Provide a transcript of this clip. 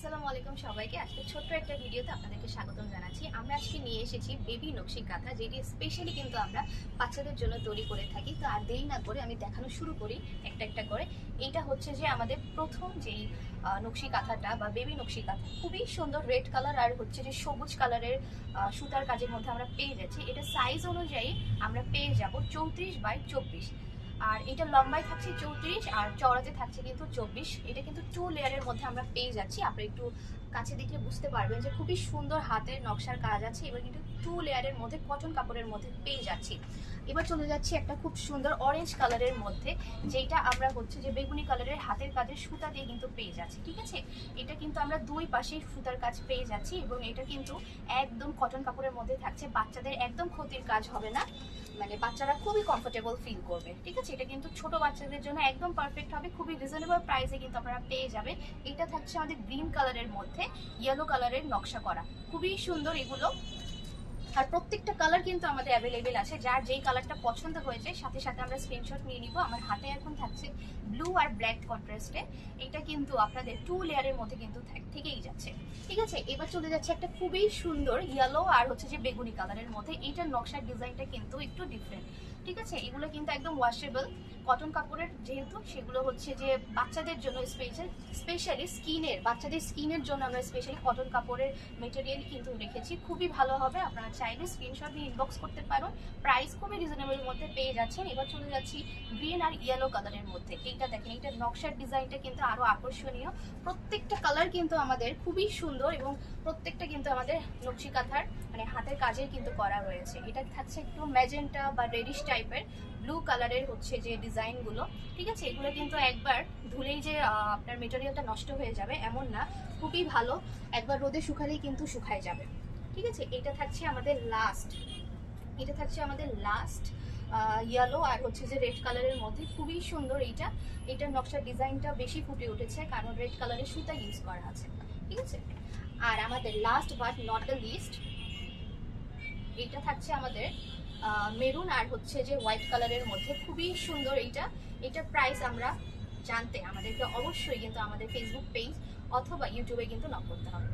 আসসালামু আলাইকুম সবাইকে। আজকে ছোট্ট একটা ভিডিওতে আপনাদেরকে স্বাগতম জানাচ্ছি। আমরা আজকে নিয়ে এসেছি বেবি নকশি কাঁথা, যেটি স্পেশালি কিন্তু আমরা বাচ্চাদের জন্য তৈরি করে থাকি। তো আর দেরি না করে আমি দেখানো শুরু করি একটা একটা করে। এইটা হচ্ছে যে আমাদের প্রথম যেই নকশি কাঁথাটা বা বেবি নকশি কাঁথা, খুবই সুন্দর রেড কালার আর হচ্ছে যে সবুজ কালারের সুতার কাজের মধ্যে আমরা পেয়ে যাচ্ছি। এটা সাইজ অনুযায়ী আমরা পেয়ে যাব চৌত্রিশ বাই চব্বিশ। আর এটা লম্বায় থাকছে চৌত্রিশ, আর চৌড়াতে থাকছে কিন্তু চব্বিশ। এটা কিন্তু টু লেয়ারের মধ্যে আমরা পেয়ে যাচ্ছি। আপনারা একটু কাছে দেখলে বুঝতে পারবেন যে খুবই সুন্দর হাতের নকশার কাজ আছে। এবার কিন্তু টু লেয়ারের মধ্যে কটন কাপড়ের মধ্যে পেয়ে যাচ্ছি। এবার চলে যাচ্ছি একটা খুব সুন্দর অরেঞ্জ কালারের মধ্যে, যেটা আমরা হচ্ছে যে বেগুনি কালারের হাতের কাজের সুতা দিয়ে কিন্তু পেয়ে যাচ্ছি, ঠিক আছে? এটা কিন্তু আমরা দুই পাশেই সুতার কাজ পেয়ে যাচ্ছি এবং এটা কিন্তু একদম কটন কাপড়ের মধ্যে থাকছে, বাচ্চাদের একদম ক্ষতির কাজ হবে না। মানে বাচ্চারা খুবই কমফোর্টেবল ফিল করবে, ঠিক আছে? এটা কিন্তু ছোট বাচ্চাদের জন্য একদম পারফেক্ট হবে, খুবই রিজনেবল প্রাইসে কিন্তু আপনারা পেয়ে যাবেন। এটা থাকছে আমাদের গ্রিন কালারের মধ্যে। ইয়েলো কালারের নকশা করা। খুবই সুন্দর এগুলো। আর প্রত্যেকটা কালার কিন্তু আমাদের অ্যাভেলেবেল আছে। যার যেই কালারটা পছন্দ হয়েছে, সাথে সাথে আমরা স্ক্রিনশট নিয়ে নিব। আমার হাতে এখন থাকছে ব্লু আর ব্ল্যাক কন্ট্রাস্টে এটা কিন্তু আপনাদের টু লেয়ারের মধ্যে কিন্তু থাক- থেকেই যাচ্ছে। ঠিক আছে? এবার চলে যাচ্ছে একটা খুবই সুন্দর ইয়েলো আর হচ্ছে যে বেগুনি কালারের মধ্যে। এইটার নকশার ডিজাইনটা কিন্তু একটু ডিফারেন্ট ঠিক আছে? এগুলো কিন্তু একদম ওয়াশেবল কটন কাপড়ের যেহেতু, সেগুলো হচ্ছে যে বাচ্চাদের জন্য স্পেশাল স্পেশালি স্কিনের বাচ্চাদের স্কিনের জন্য আমরা স্পেশালি কটন কাপড়ের মেটেরিয়াল কিন্তু রেখেছি। খুবই ভালো হবে। আপনারা চাইলে স্ক্রিনশট দিয়ে ইনবক্স করতে পারেন প্রাইস খুবই রিজনেবলের মধ্যে পেয়ে যাচ্ছেন। এবার চলে যাচ্ছি গ্রিন আর ইয়েলো কালারের মধ্যে। এইটা দেখেন এইটার নকশার ডিজাইনটা কিন্তু আরও আকর্ষণীয়। প্রত্যেকটা কালার কিন্তু আমাদের খুবই সুন্দর এবং প্রত্যেকটা কিন্তু আমাদের নকশি কাঁথার মানে হাতের কাজের কিন্তু করা হয়েছে এটা থাকছে একটু ম্যাজেন্টা বা রেডিশ টাইপের ব্লু কালারের হচ্ছে যে ডিজাইনগুলো ঠিক আছে? এগুলো কিন্তু একবার ধুলেই যে আপনার মেটেরিয়ালটা নষ্ট হয়ে যাবে, এমন না। খুবই ভালো। একবার রোদে শুকালেই কিন্তু শুকায় যাবে। ঠিক আছে? এটা থাকছে আমাদের লাস্ট এটা থাকছে আমাদের লাস্ট ইয়েলো আর হচ্ছে যে রেড কালারের মধ্যে। খুবই সুন্দর এইটা। এটার নকশার ডিজাইনটা বেশি ফুটে উঠেছে কারণ রেড কালারের সুতা ইউজ করা আছে। ঠিক আছে? আর আমাদের last but not the least এটা থাকছে আমাদের মেরুন আর হচ্ছে যে হোয়াইট কালারের মধ্যে। খুবই সুন্দর এইটা। এটার প্রাইস আমরা জানতে আমাদেরকে অবশ্যই কিন্তু আমাদের ফেসবুক পেজ অথবা ইউটিউবে কিন্তু নক করতে হবে।